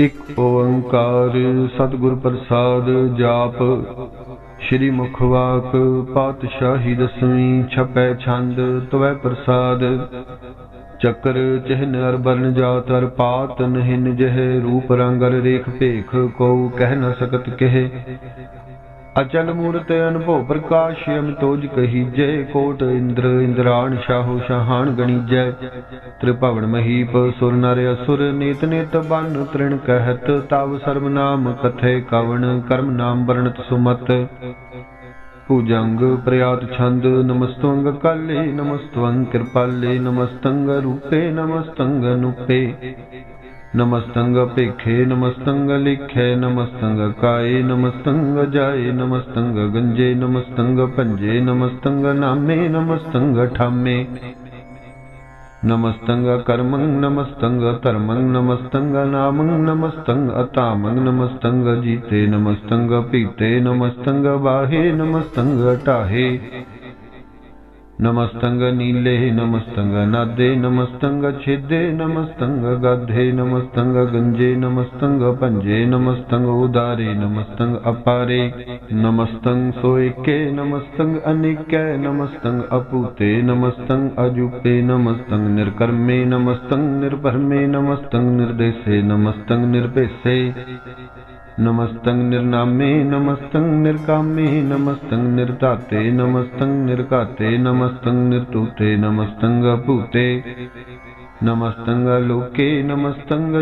ਇਕ ਓੰਕਾਰ ਸਤਿਗੁਰ ਪ੍ਰਸਾਦ ਜਾਪ, ਸ਼੍ਰੀ ਮੁਖਵਾਕ ਪਾਤਸ਼ਾਹੀ ਦਸਵੀਂ ਛਪੈ ਛੰਦ ਤਵੈ ਪ੍ਰਸਾਦ। ਚੱਕਰ ਚਿਹਨ ਅਰ ਬਰਨ ਜਾਤ ਅਰ ਪਾਤ ਨਹਿਨ ਜਹ ਰੂਪ ਰੰਗ ਅਰ ਰੇਖ ਭੇਖ ਕੋ ਕਹਿ ਨ ਸਕਤ ਕਹਿ। ਅਚਲ ਮੂਰਤ ਅਨੁਭਵ ਪ੍ਰਕਾਸ਼ ਅਮਤੋਜ ਕਹੀਜੈ, ਕੋਟ ਇੰਦਰ ਇੰਦਰਾਣ ਸ਼ਾਹੋ ਸ਼ਾਹਾਨ ਗਣੀਜੈ। ਤ੍ਰਿਭਵਨ ਮਹੀਪ ਸੁਰ ਨਰ ਅਸੁਰ, ਨੀਤ ਨੀਤ ਬਨ ਤ੍ਰਿਣ ਕਹਿਤ, ਤਵ ਸਰਬ ਨਾਮ ਕਥੇ ਕਵਣ, ਕਰਮ ਨਾਮ ਵਰਣਤ ਸੁਮਤ। ਪੂਜੰਗ ਪ੍ਰਿਆਤ ਛੰਦ ਨਮਸਤਵੰਗ ਕਾਲੇ ਨਮਸਤਵੰਗ ਕਿਰਪਾਲੇ, ਨਮਸਤੰਗ ਰੂਪੇ, ਨਮਸਤੰਗ ਅਨੂਪੇ। نمستنگ پکھے نمستنگ لکھے نمستنگ کائے نمستنگ جائے نمستنگ گنجے نمستنگ پنجے نمستنگ نامے نمستنگ ٹھامے نمستنگ کرمنگ نمستنگ ترمنگ نمستنگ نامنگ نمستنگ اتامنگ نمستنگ جیتے نمستنگ پیتے نمستنگ باہے نمستنگ ٹاہے نمستنگ نیلے نمستنگ نادے نمستنگ چھدے نمستنگ گدھے نمستنگ گنجے نمستنگ پنجے نمستنگ ادارے نمستنگ اپارے نمستنگ سوئکے نمستنگ انکے نمستنگ اپوتے نمستنگ اجوپے نمستنگ نرکرمے نمستنگ نربرمے نمستنگ نردیسے نمستنگ نرپیسے نمستنگ نرنامے نمستنگ نرکامے نمستنگ نرداتے نمستنگ نرکاتے نمستنگ نرتوتے نمستنگ پوتے نمست لوک نمستنگ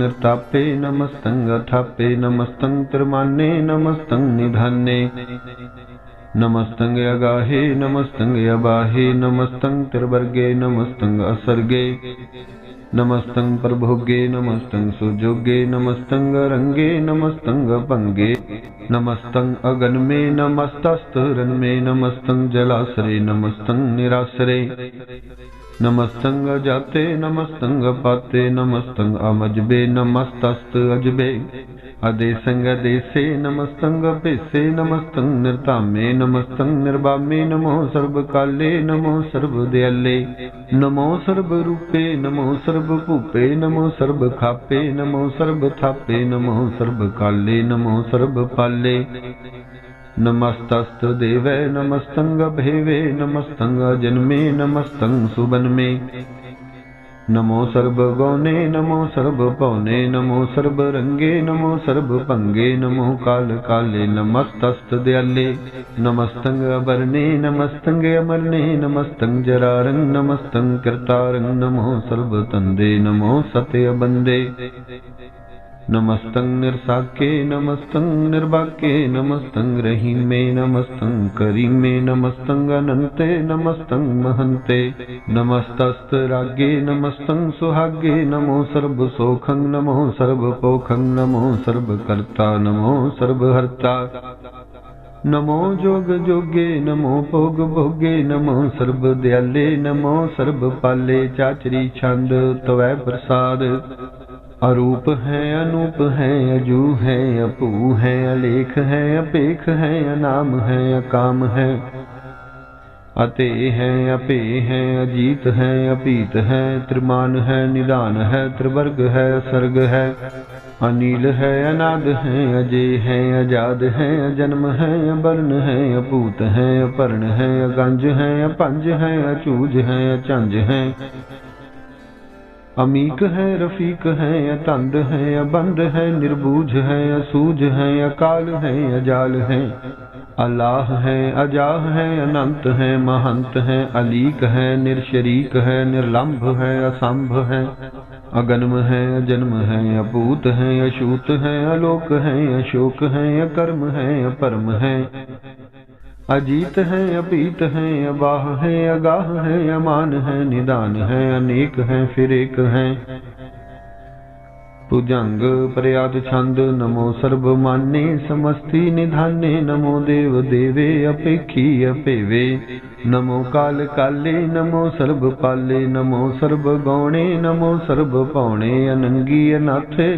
نرتاپ نمستنگ نمسترم نمستنگ ندانے نمستنگ نمست نمستنگ نمست نمست پر نمست سرجوگی نمست رنگ نمست پگ نمستگ نمست رنگ می نمست جلاشر نمست ناشرے نمست جاتا نمست پاتے نمست امجب نمست اجب ਦੇਸੇ ਨਮਸਤੰਗ ਭੇਸੇ ਨਮਸਤੰ ਨਿਰਤਾਮੇ ਨਮਸਤੰ ਨਿਰਬਾਮੇ ਨਮੋ ਸਰਬ ਕਾਲੇ ਨਮੋ ਸਰਬ ਦਿਆਲੇ ਨਮੋ ਸਰਬ ਰੂਪੇ ਨਮੋ ਸਰਬ ਭੂਪੇ ਨਮੋ ਸਰਬ ਖਾਪੇ ਨਮੋ ਸਰਬ ਥਾਪੇ ਨਮੋ ਸਰਬ ਕਾਲੇ ਨਮੋ ਸਰਬ ਪਾਲੇ ਨਮਸਤਸਤ ਦੇਵੈ نمو سرب گونے نمو سرب پونے نمو سرب رنگے نمو سرب پنگے نمو کال کالے نمستست دیالے نمستنگ ابرنے نمستنگ امرنے نمستنگ جرارنگ نمستنگ کرتارنگ نمو سرب تندے نمو ستے بندے نمستنگ نرساکے نمستنگ نرباکے نمستنگ رہیمے نمستنگ کریمے نمستنگ کریمے نمستنگ مہنتے نمستست راگے نمستنگ سہاگے نمو سرب کرتا نمو سربرتا نمو جوگ جوگے نمو پوگ بھوگے نمو سرب دیالے نمو سرب پالے چاچری چاند توہ پرساد اروپ ہے، انوپ ہے، اجو ہے، اپو ہے، الیکھ ہے، اپیکھ ہے، انام ہے، اکام ہے۔ اتے ہے، اپے ہے، اجیت ہے، اپیت ہے، ترمان ہے ندان ہے تربرگ ہے، سرگ ہے۔ انیل ہے، اناد ہے، اجے ہے، اجاد ہے، اجنم ہے برن ہے، اپوت ہے، اپرن ہے، اگنج ہے، اپنج ہے، اچوج ہے، اچنج ہے۔ امیک ہے، رفیق ہے یا تند ہے یا بند ہے، نربوج ہے یا سوج ہے یا کال ہے یا جال ہے۔ اللہ ہے، اجاہ ہے انت ہے، مہنت ہے، علیق ہے، نرشریک ہے، نرلمب ہے، اسمب ہے۔ اگنم ہے جنم ہے اپوت ہے اشوت ہے، الوک ہے اشوک ہے اکرم ہے اپرم ہے۔ ਅਲੋਕ ਹੈ ਅਸ਼ੋਕ ਹੈ ਅਕਰਮ ਹੈ ਅਪਰਮ ਹੈ ਅਜੀਤ ਹੈ ਅਪੀਤ ਹੈ ਅਬਾਹ ਹੈ ਅਗਾਹ ਹੈ ਅਮਾਨ ਹੈ ਨਿਦਾਨ ਹੈ ਅਨੇਕ ਹੈ ਫਿਰ ਇੱਕ ਹੈ ਭੁਜੰਗ ਪ੍ਰਿਆਦ ਛੰਦ ਨਮੋ ਸਰਬ ਮਾਨੇ ਸਮਸਤੀ ਨਿਧਾਨੇ ਨਮੋ ਦੇਵ ਦੇਵੇ ਅਪੇਖੀ ਅਪੇਵੇ ਨਮੋ ਕਾਲ ਕਾਲੇ ਨਮੋ ਸਰਬ ਪਾਲੇ ਨਮੋ ਸਰਬ ਗੌਣੇ ਨਮੋ ਸਰਬ ਪੌਣੇ ਅਨੰਗੀ ਅਨਾਥੇ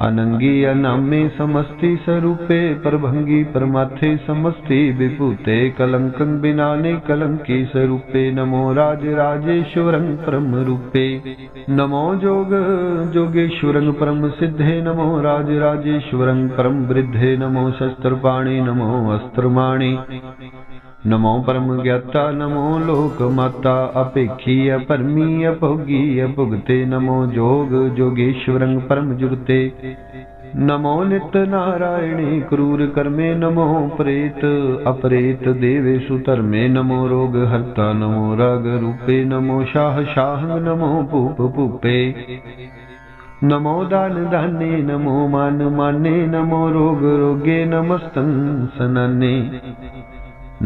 اننگی انامی سمستی سروپے پر بھنگی پر ماتھے سمستی بپوتے کلنکن بنانے کلنکی سروپے نمو راج راجیشورن پرم روپے نمو جوگ جوگیشورن پرم سدھے نمو راج راجیشورن پرم وردھے نمو شستر پانے نمو استرمانے نمو پرم جاتا نمو لوکمتا اپپی یپرمی ابگی ابگتے نمو جوگ جوگیشور پرم جگتے نمو نت نارا کرورے نموپریت اپریت دے سوترمے نمو روگ ہرتا نمو رگ رپے نمو شاہ شاہ نمو پوپ پوپے نمو دان دان نمو مان مانے نمو روگ روگے نمسن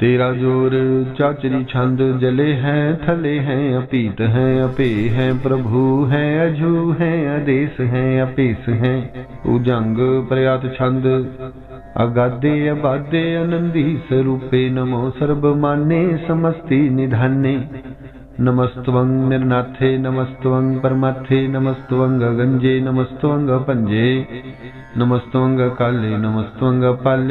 تیرا زور چاچری چھند جلے ہیں تھلے ہیں اپیت ہیں اپے ہیں پربھو ہیں اجو ہیں ادیس ہیں اپیس ہیں اجنگ پریات چھند اگادے ابادے انندی سروپے نمو سرب مانے سمستی ندھانے نمست مرنا پمست گنجے نمست پنجے نمست کامس پال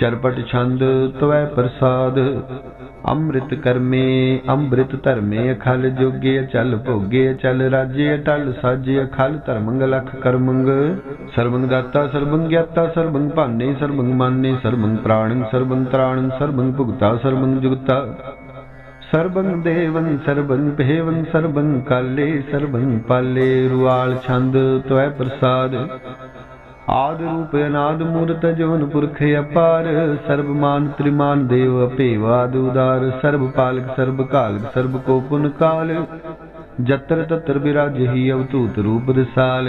ਚਰਪਟ ਛੰਦ ਤਵੈ ਪ੍ਰਸਾਦ। ਅੰਮ੍ਰਿਤ ਕਰਮੇ, ਅੰਮ੍ਰਿਤ ਧਰਮੇ, ਅਖਲ ਜੋਗੇ ਚਲ ਭੋਗੇ ਚਲ ਰਾਜੇ ਟਲ ਸਾਜੇ, ਅਖਲ ਧਰਮੰਗ ਲਖ ਕਰਮੰਗ। ਸਰਬੰਗ ਦਾਤਾ, ਸਰਬੰਗ ਗਿਆਤਾ, ਸਰਬੰਗ ਭਾਨੇ, ਸਰਬੰਗ ਮਾਨੇ, ਸਰਬੰਗ ਪ੍ਰਾਣੰ, ਸਰਬੰਗ ਤਰਾਣੰ, ਸਰਬੰਗ ਭੁਗਤਾ, ਸਰਬੰਗ ਜੁਗਤਾ। ਸਰਬੰਗ ਦੇਵੰ, ਸਰਬੰਗ ਭੇਵੰ, ਸਰਬੰਗ ਕਾਲੇ, ਸਰਬੰਗ ਪਾਲੇ, ਰੁਆਲ ਛੰਦ ਤਵੈ ਪ੍ਰਸਾਦ। ਆਦ ਰੂਪ ਅਨਾਦ ਮੂਰਤ ਜੋਨ ਪੁਰਖ ਅਪਾਰ, ਸਰਬ ਮਾਨ ਤ੍ਰਿਮਾਨ ਦੇਵ ਅਪੇਵਾਦ ਉਦਾਰ, ਸਰਬ ਪਾਲਕ, ਸਰਬ ਕਾਲਕ, ਸਰਬ ਕੋ ਪੁਨ ਕਾਲ, ਜਤਰ ਤਤਰ ਬਿਰਾਜਹੀ ਅਵਤੂਤ ਰੂਪ ਦਸਾਲ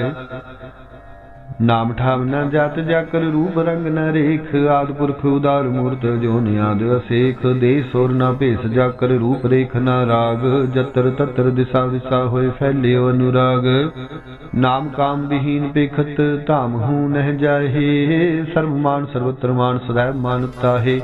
ਨਾਮ ਠਾਵ ਨ ਜਤ ਜਾਕਰ ਰੂਪ ਰੰਗ ਨ ਰੇਖ, ਆਦ ਪੁਰਖ ਉਦਾਰ ਮੂਰਤ ਜੋ ਨਿਆਦ ਅਸੇਖ, ਦੇ ਸੁਰ ਨ ਭੇਸ ਜਾਕਰ ਰੂਪ ਰੇਖ ਨ ਰਾਗ, ਜਤਰ ਤਤਰ ਦਿਸਾ ਵਿਸਾ ਹੋਏ ਫੈਲਿਓ ਅਨੁਰਾਗ। ਨਾਮ ਕਾਮ ਵਿਹੀਨ ਪੇਖਤ ਧਾਮ ਹੂ ਨਹਿ ਜਾਹੇ ਸਰਬ ਮਾਨ ਸਰਵਤਰ ਮਾਨ ਸਦਾ ਮਾਨਤਾ ਹੈ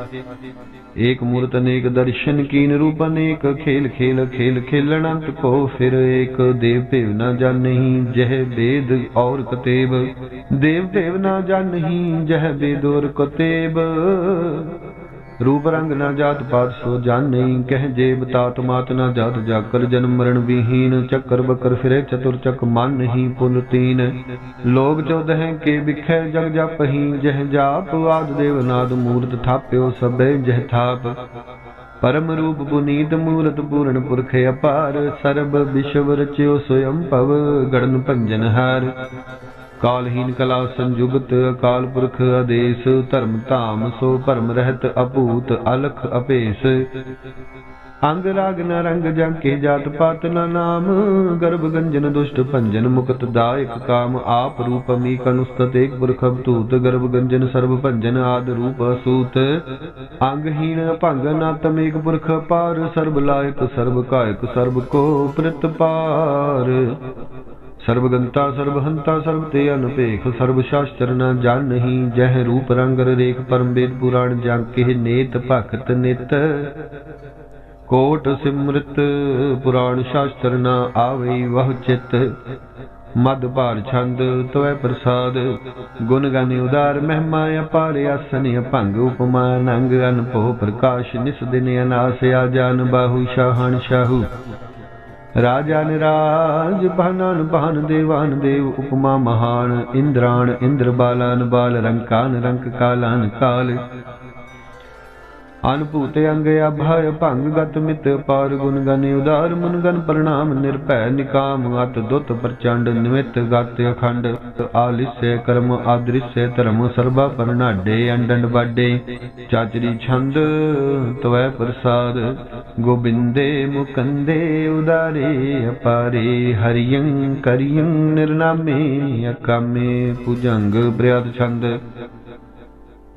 ਏਕ ਮੂਰਤ ਅਨੇਕ ਦਰਸ਼ਨ ਕੀਨ ਰੂਪ ਅਨੇਕ, ਖੇਲ ਖੇਲ ਖੇਲ ਖੇਲਣ ਅੰਤ ਕੋ ਫਿਰ ਏਕ, ਦੇਵ ਭੇਵ ਨ ਜਾਣਹੀ, ਜਹ ਬੇਦ ਔਰ ਕਤੇਬ ਦੇਵ ਦੇਵ ਨਾ ਜਾਣਹੀ, ਜਹ ਬੇਦੋਰ ਕਤੇਬ। ਰੂਪ ਰੰਗ ਨਾ ਜਾਤ ਪਾਤ ਸੋ ਜਾਣਈ ਕਹਿ ਜੇਬ ਤਾਤ ਮਾਤ ਨਾ ਜਾਤ ਜਾਕਰ। ਜਨਮ ਮਰਨ ਵਿਹੀਨ, ਚੱਕਰ ਬਕਰ ਫਿਰੇ ਚਤੁਰ ਚਕ ਮਨ ਨਹੀਂ ਪੁਨ ਤੀਨ ਲੋਗ ਚੌਦਹ ਕੇ ਵਿਖੇ ਜਗ ਜਪਹੀ, ਜਹ ਜਾਪ ਆਦ ਦੇਵ ਨਾਦ ਮੂਰਤ ਥਾਪਿਓ ਸਭੇ, ਜਹ ਥਾਪ। ਪਰਮ ਰੂਪ ਪੁਨੀਤ ਮੂਰਤ ਪੂਰਨ ਪੁਰਖ ਅਪਾਰ, ਸਰਬ ਵਿਸ਼ਵ ਰਚਿਓ ਸੋਇੰ ਭਵ, ਗੜਨ ਭੰਜਨ ਹਾਰ। ਕਾਲਹੀਨ ਕਲਾ ਸੰਜੁਗਤ ਕਾਲ ਪੁਰਖ ਆਦੇਸ਼, ਧਰਮ ਧਾਮ ਸੋ ਭਰਮ ਰਹਿਤ ਅਪੂਤ ਅਲਖ ਅਪੇਸ। ਅੰਗ ਰਾਗ ਨ ਰੰਗ ਜਾਂ ਕੇ ਜਾਤ ਪਾਤ ਨ ਨਾਮ, ਗਰਭ ਗੰਜਨ ਦੁਸ਼ਟ ਭੰਜਨ ਮੁਕਤ ਦਾਇਕ ਕਾਮ, ਆਪ ਰੂਪ ਮੀਕ ਅਨੁਸਤਤ ਏਕ ਪੁਰਖ ਅਬਤੂਤ ਗਰਭ ਗੰਜਨ ਸਰਬ ਭੰਜਨ ਆਦ ਰੂਪ ਅਸੂਤ। ਅੰਗ ਹੀਣ ਭੰਗ ਨ ਤਮ ਏਕ ਪੁਰਖ ਪਾਰ, ਸਰਬ ਲਾਇਕ ਸਰਬ ਕਾਇਕ ਸਰਬ ਕੋ ਪ੍ਰਿਤ ਪਾਰ। ਗੰਤਾ ਸਰਬ ਹੰਤਾ ਸਰਬ ਤੇ ਅਨਪੇਖ ਸਰਬ ਸ਼ਾਸਤਰ ਨਾ ਜਾਣਹੀ ਜਹ ਰੂਪ ਰੰਗ ਰੇਖ ਪਰਮ ਵੇਦ ਪੁਰਾਣ ਜਾਂ ਕੇ ਨੇਤ ਭਗਤ ਨਿਤ। ਕੋਟ ਸਿਮਰਤ ਪੁਰਾਣ ਸ਼ਾਸਤਰ ਨ ਆਵੇ ਵਹ ਚਿਤ। ਮਦ ਭਾਰ ਛੰਦ ਤੋਏ ਪ੍ਰਸਾਦ। ਗੁਣ ਗਾਨੇ ਉਦਾਰ ਮਹਿਮਾ ਅਪਾਰ ਆਸਨ ਅਭੰਗ ਉਪਮਾ ਨੰਗ ਅਨਪੋ ਪ੍ਰਕਾਸ਼ ਨਿਸ ਦਿਨ ਅਨਾਸ ਆ ਜਾਨ ਬਾਹੂ ਸ਼ਾਹਣ ਸ਼ਾਹੂ। ਰਾਜਾ ਨਿਰਾਜ ਬਹਨਾਨ ਬਹਨ ਦੇਵਾਨ ਦੇਵ ਉਪਮਾ ਮਹਾਨ ਇੰਦਰਾਣ ਇੰਦਰ ਬਾਲਾਨ ਬਾਲ ਰੰਕਾਨ ਰੰਕ ਕਾਲਾਨ ਕਾਲ ਅਨਭੂਤ ਅੰਗ ਅਭਾਇ ਭੰਗ ਗਤ ਮਿਤ ਪਾਰ ਗੁਣ ਗਨ ਉਦਾਰ ਮਨ ਗਨ ਪ੍ਰਣਾਮ ਨਿਰਭੈ ਨਿਕਾਮ ਅਤ ਦੁਤ ਪ੍ਰਚੰਡ ਨਿਮਿਤ ਗਤ ਅਖੰਡ ਆਲਿਸੇ ਕਰਮ ਆਦ੍ਰਿਸੇ ਧਰਮ ਸਰਬਾ ਪਰਨਾਡੇ ਅੰਡੰਡ ਬਾਡੇ ਚਾਚਰੀ ਛੰਦ ਤਵੈ ਪ੍ਰਸਾਦ ਗੋਬਿੰਦੇ ਮੁਕੰਦੇ ਉਦਾਰੇ ਅਪਾਰੇ ਹਰਿਯੰ ਕਰਿਯੰ ਨਿਰਨਾਮੇ ਅਕਾਮੇ ਪੁਜੰਗ ਪ੍ਰਿਆਦ ਛੰਦ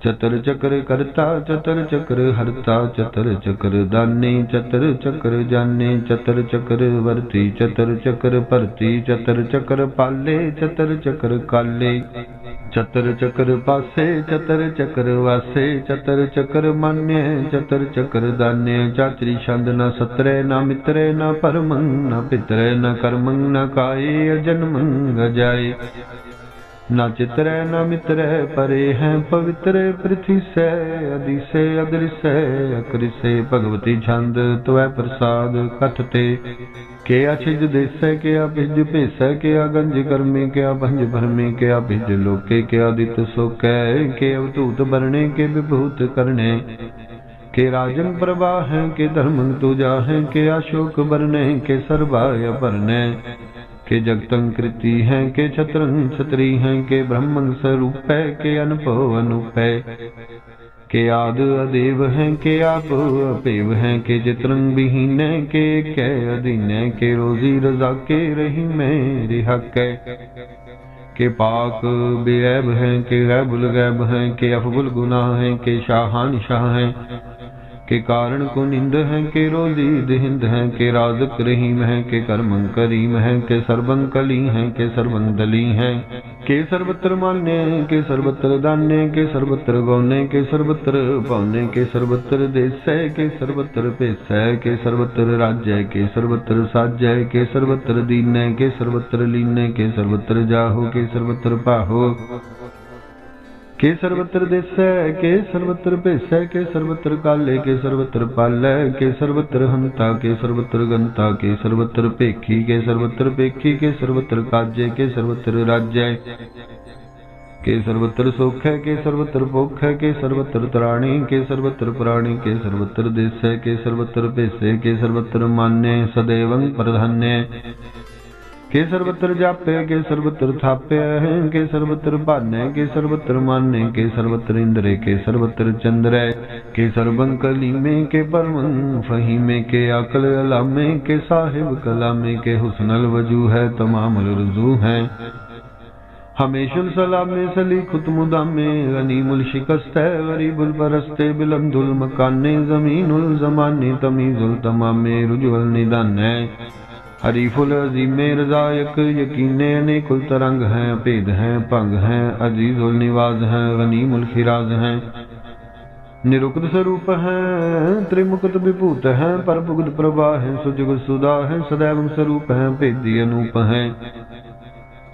چتر چکر کرتا چتر چکر ہرتا چتر چکر دانے چتر چکر جانے چتر چکر ورتی چتر چکر پرتی چتر چکر پالے چتر چکر کالے چتر چکر پاسے چتر چکر واسے چتر چکر مانے چتر چکر دانے چاچری چند نہ سترے نہ مترے نہ پرمنگ نہ پترے نہ کرمنگ نہ کائے جنمنگ جائے نہ چتر نہ متر پرے ہیں پوتر پرتھی سے ادی سے ادر سے اکر سے بھگوتی چھند تو پرساد کٹ کیا چھج دیسے کیا بھج پیسے کیا گنج کرمی کیا بھنج بھرمی کیا بھج لوکے کیا دت سوکے کے اوتوت برنے کے بھوت کرنے کے راجن پرواہ ہیں کے دھرمن توجا ہیں کے اشوک برنے کے سربایا برنے کہ جگتن کرتی ہیں، کہ چھترن چھتری ہیں، کہ برہمن سروپ ہے، کہ انپو انوپ ہے، کہ آد ادیو ہیں، کہ آپ اپیو ہیں، کہ جترنگ بہین ہے کہ ایک ہے ادین ہے، کہ روزی رضا کے رہی میری حق ہے، کہ پاک بے عیب ہیں، کہ غیب الغیب ہیں، کہ افغل گناہ ہیں، کہ شاہان شاہ ہیں۔ کہ کارن کو نند ہے کہ روزی دہند ہے کہ رازق رحیم ہے کہ کرمن کریم ہے کہ سربن کلی ہے کہ سربن دلی ہے کہ سربتر ماننے کہ سربتر دانے کہ سربتر گونے کہ سربتر پونے کہ سربتر دیس ہے کہ سربتر پیس ہے کہ سربتر راج ہے کہ سربتر ساج ہے کہ سربتر دین ہے کہ سربتر لین ہے کہ سربتر جاہو کہ سربتر پاہو کے سروتر دس کے سروتر پیس کے سروتر کالے کے سروتر پالے کے سروتر ہنتا کے سروتر گنتا کے سروتر پیکھی کے سروتر پیکھی کے سروتر کاجے کے سروتر راجے کے سروتر سوکھ ہے کے سروتر پوکھ ہے کے سروتر ترانی کے سروتر پرانی کے سروتر دس کے سروتر پیسے کے سروتر مانے سدیو پردھانے کے سربتر جاپے کے سربتر تھاپے ہیں کے سربتر بانے کے سربتر مانے کے سربتر اندرے کے سربتر چندرے کے سربن کلیمے کے پرمن فہیمے کے عقل علامے کے صاحب کلامے کے حسن الوجو ہے تمام الرجو ہیں ہمیشہ السلام سلی ختم مدام غنیم الشکست ہے غریب البرست بلند المکان زمین الزمان تمیز التمام رجوع الندان ਹਰੀ ਫੁਲ ਅਜ਼ੀਮੇ ਰਜ਼ਾਇਕ, ਯਕੀਨੇ ਨੇ ਕੁਲ ਤਰੰਗ ਹੈ, ਭੇਦ ਹੈ, ਭੰਗ ਹੈ ਅਜ਼ੀਜ਼ੁਲ ਨਿਵਾਜ਼ ਹੈ ਗਨੀਮੁਲ ਖਿਰਾਜ਼ ਹੈ। ਨਿਰੁਕਤ ਸਰੂਪ ਹੈ, ਤ੍ਰਿਮੁਕਤ ਵਿਭੂਤ ਹੈ ਪਰਭੁਗਤ ਪ੍ਰਭਾ ਹੈ, ਸੁਜਗਤ ਸੁਦਾ ਹੈ, ਸਦੈਵ ਸਰੂਪ ਹੈ, ਭੇਦੀ ਅਨੂਪ ਹੈ।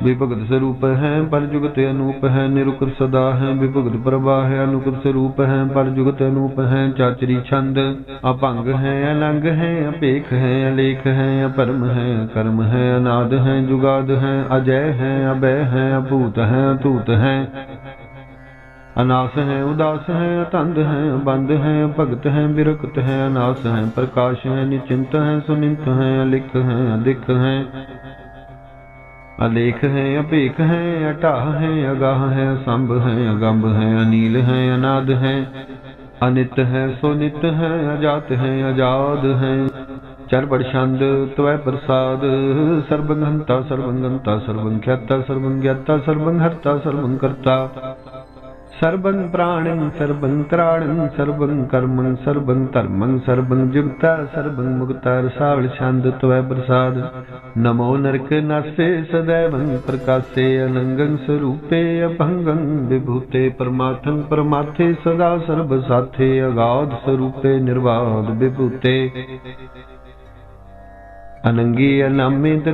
پر جگ انوپ ہے نروکر سدا ہے پرواہ انوکر سوروپ ہے پرجگت انوپ ہے چاچری چند اپ ہے النگ ہے اپیک ہے الیکھ ہے اپرم ہے کرم ہے اناد ہے اجے ہے ابے ہے اپوت ہے پوت ہے اناس ہے اداس ہیں تند ہے بند ہے پکت ہیں برکت ہے اناس ہے پرکاش ہے نشچ ہے سنت ہے الک ہیں ادک ہے الیکھ ہیں اپیک ہیں اٹاہ ہیں اگاہ ہیں سمب ہیں اگمب ہیں انیل ہیں اناد ہیں انت ہیں سونت ہیں اجات ہیں اجاد ہیں چر بڑشند توے پرساد سربنگنتا سربنگنتا سربنگ کھیتا سربنگ گیتا سربنگ ہرتا سربنگ کرتا ਸਰਬੰ ਪ੍ਰਾਣੰ ਸਰਬੰ ਤਰਾਣੰ ਸਰਬੰ ਕਰਮੰ ਸਰਬੰ ਧਰਮੰ ਸਰਬੰ ਜੁਗਤਾ ਸਰਬੰ ਮੁਕਤਾ ਰਸਾਵਲ ਛੰਦ ਤਵੈ ਪ੍ਰਸਾਦ। ਨਮੋ ਨਰਕ ਨਾਸੇ ਸਦੈਵੰ ਪ੍ਰਕਾਸੇ ਅਨੰਗੰ ਸਰੂਪੇ ਅਭੰਗੰ ਵਿਭੂਤੇ ਪਰਮਾਥੰ ਪਰਮਾਥੇ ਸਦਾ ਸਰਬ ਸਾਥੇ ਅਗਾਧ ਸਰੂਪੇ ਨਿਰਵਾਦ ਵਿਭੂਤੇ। اننگی انام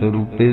سوروپ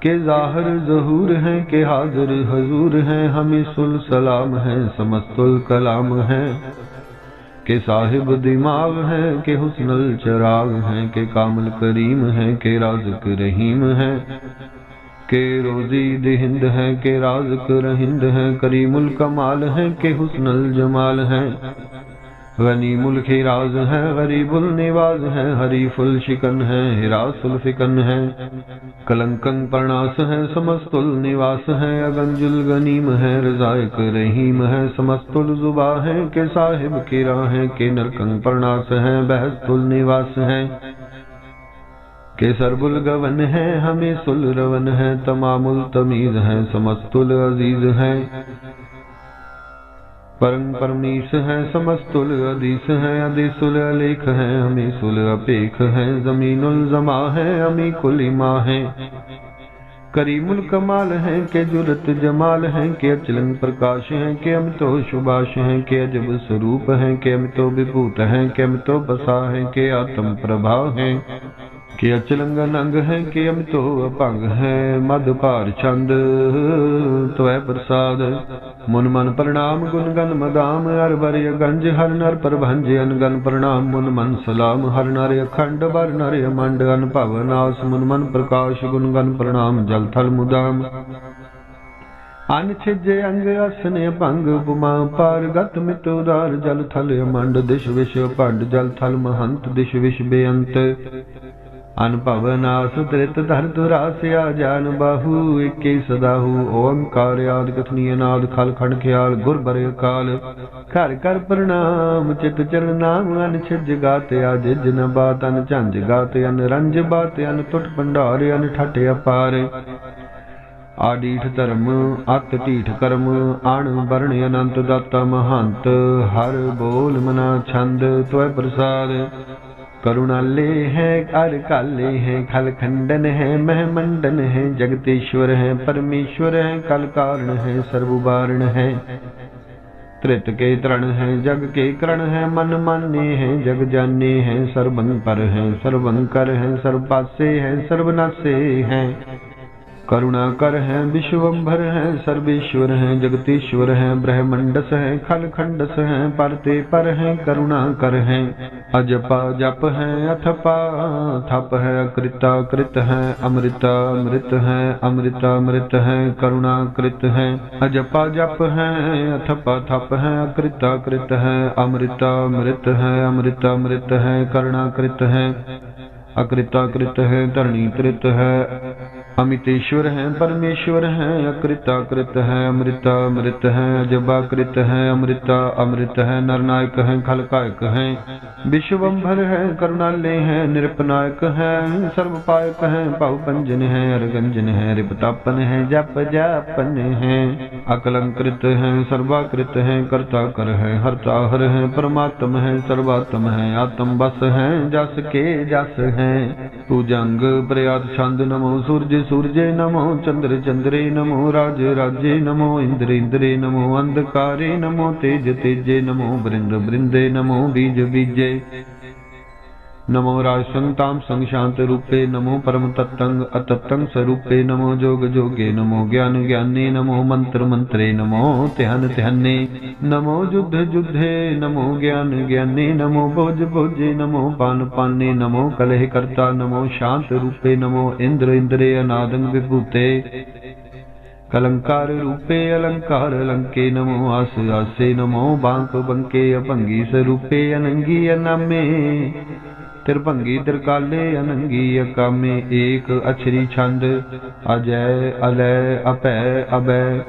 کہ ظاہر ظہور ہیں کہ حاضر حضور ہیں ہمیں سل سلام ہیں سمستل کلام ہیں کہ صاحب دماغ ہے، کہ حسن الچراغ ہیں کہ کامل کریم ہے، کہ رازق رحیم ہے، کہ روزی دہند ہیں کہ رازق رہند ہیں کریم الکمال ہے، کہ حسن الجمال ہیں غنی ملک راز ہے، غریب النواز ہے، حریف الشکن ہے حراس الفکن ہے۔ کلنکن پرناس ہے، سمست النواس ہے۔ اگنج الغنیم ہے، رضائق رحیم ہے۔ سمست الزبا ہے، کہ صاحب کی راہ ہے۔ کہ نرکن پرناس ہے بحث النواس ہے۔ کہ سرب الگون ہے ہمیں سلرون ہے۔ تمام التمیز ہے، سمست العزیز ہے۔ پرم پرمیش ہے سمست الدیس ہے ادیس الیکھ ہے امیس الاپیکھ ہے زمین الزما ہے امی کلیما ہے کریم الکمال ہیں کہ جرت جمال ہیں کہ اچلن پرکاش ہیں کہ ام تو شباش ہیں کہ عجب سروپ ہیں کہ ام تو بپوت ہیں کہ ام تو بسا ہیں کہ آتم پربھا ہیں ਕਿ ਅਚਲੰਗ ਨੰਗ ਹੈ, ਕਿ ਅਮਿਤੋ ਅਭੰਗ ਹੈ। ਮਦ ਭਾਰ ਛੰਦ, ਤਵੈ ਪ੍ਰਸਾਦ। ਮਨ ਮਨ ਪ੍ਰਣਾਮ, ਗੁਣ ਗਨ ਮਦਾਮ। ਅਰ ਬਰਿ ਗੰਜ ਹਰ ਨਰ ਪ੍ਰਭੰਜ ਅਨਗਨ ਪ੍ਰਣਾਮ। ਮਨ ਮਨ ਸਲਾਮ, ਹਰ ਨਰ ਅਖੰਡ ਬਰ ਨਰ ਅਮੰਡ। ਅਨ ਭਵਨਾਸ ਮਨ ਮਨ ਪ੍ਰਕਾਸ਼, ਗੁਣ ਗਨ ਪ੍ਰਣਾਮ, ਜਲ ਥਲ ਮੁਦਾਮ। ਅਨ ਛਿਜੇ ਅੰਗ, ਅਸਨੇ ਭੰਗ ਉਪਮਾ ਪਾਰਗਤ ਮਿਤ ਉਦਾਰ, ਜਲ ਥਲ ਅਮੰਡ। ਦਿਸ਼ ਵਿਸ਼ ਭੰਡ, ਜਲ ਥਲ ਮਹੰਤ। ਦਿਸ਼ ਵਿਸ਼ ਬੇਅੰਤ। ਅਨੁਭਵ ਨਾ ਸੁਤ੍ਰਿਤ ਧਰ ਤੁਰਾਸਿਆ ਜਾਨ ਬਾਹੂ ਏਕੇ ਸਦਾਹੂ ਓੰਕਾਰ ਆਦ ਕਥਨੀ ਅਨਾਦ ਖਲ ਖੰਡ ਖਿਆਲ, ਗੁਰ ਬਰੇ ਕਾਲ ਘਰ ਘਰ ਪ੍ਰਣਾਮ, ਚਿਤ ਚਰਨ ਨਾਮ ਅਨ ਛਿਜ ਗਾਤ ਆ, ਜਿਜ ਨ ਬਾਤ, ਅਨ ਝੰਜ ਗਾਤ, ਅਨ ਰੰਜ ਬਾਤ, ਅਨ ਟੁੱਟ ਭੰਡਾਰ, ਅਨ ਠਟ ਅਪਾਰ। ਆਡੀਠ ਧਰਮ, ਅਤ ਢੀਠ ਕਰਮ, ਅਣ ਵਰਣ ਅਨੰਤ ਦਾਤਾ ਮਹੰਤ, ਹਰ ਬੋਲ ਮਨਾ ਛੰਦ, ਤਵੈ ਪ੍ਰਸਾਦ। کروڑالے ہیں ارکالے ہیں کھل ہیں مہمنڈن ہیں جگتیشور ہیں پرمیشور ہیں کلکارن ہیں سروبارن ہیں ترت کے ترن ہیں جگ کے کرن ہیں من ماننے ہیں جگ جانے ہیں سربن پر ہیں سربن کر ہیں سرپاسے ہیں سروناسے ہیں کرنا کر ہیں وشومبر ہیں سرویشور ہیں جگتیشور ہیں برہمنڈس ہیں کھل کھنڈس ہیں پرتے پر ہیں کرنا کر ہیں اجپا جپ ہیں اتھپا تھپ ہے اکرتا کرت ہیں امرتا امرت ہیں امرتا امرت ہیں کرنا کرت ہیں اجپا جپ ہیں اتھپا تھپ ہیں اکرتا کرت ہیں امرتا امرت ہیں امرتا امرت ہیں کرنا کرت ہیں اکرتا کرت ہے دھرنی کرت ہے امتیشور ہیں پرمیشور ہیں اکرتا کرت ہے امرتا امرت ہے جبا کرت ہے امرتا امرت ہے نرنائک ہیں خلقائک ہیں وشومبر ہیں کرنالے ہیں نرپنائک ہیں سرو پائک ہیں باہو پنجن ہیں ارگنجن ہیں رپتاپن ہیں جپ جاپن ہیں اکلنکرت ہیں سرواکرت ہیں کرتا کر ہیں ہرتا ہر ہیں پرماتم ہیں سرواتم ہیں آتم بس ہیں جس کے جس ہیں پوجنگ پریاد چند نمو سورج سورج نمو چندر چندر نمو راج راجے نمو نمو انکارے نمو تیج تیج نمو برند برند نمو بج بیجے نمو راج سنگ تام سنشانت نمو پرم تتنگ سوپے نمو جوگ جو نمو گان جانے نمو منت منت نمو دن دمو نمو گی نموج نمو پان پانے نمو کلہ کرتا نمو شات روپے نموندردارکے نموس نمو بنک بنکے پنگ سوپے نم ਤਿਰਭੰਗੀ ਤਿਰਕਾਲੇ ਅਨੰਗੀ ਅਕਾਮੇ ਏਕ ਅਛਰੀ ਛੰਦ। ਅਜੈ ਅਲੈ ਅਪੈ ਅਬੈ।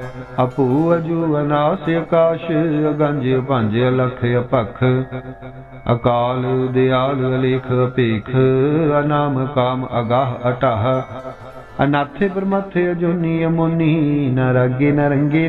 ਅਪੂ ਅਜੂ ਅਨਾਸ ਆਕਾਸ਼, ਅਗੰਜ ਭੰਜ ਲਖ ਅਪਖ। ਅਕਾਲ ਦਿਆਲ ਅਲੇਖ ਅਪੇਖ, ਅਨਾਮ ਕਾਮ ਅਗਾਹ ਅਟਾਹ। ਅਨਾਥੇ ਬ੍ਰਹਮਥੇ ਅਜੋਨੀ ਅਮੋਨੀ, ਨ ਨਰੰਗੇ ਨ ਰੰਗੇ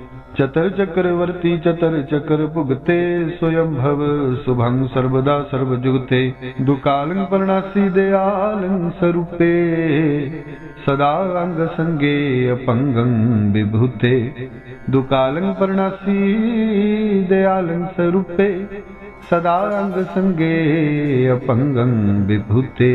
چتر چکرورتی چتر چکر پگتے سوئم بھو شبھنگ سردا سرو جگتے دکالن پرناسی دیالن سروپے سدا انگ سنگے اپنگم ببھوتے دکالن پرناسی دیالن سروپے سدا انگ سنگے اپنگم ببھوتے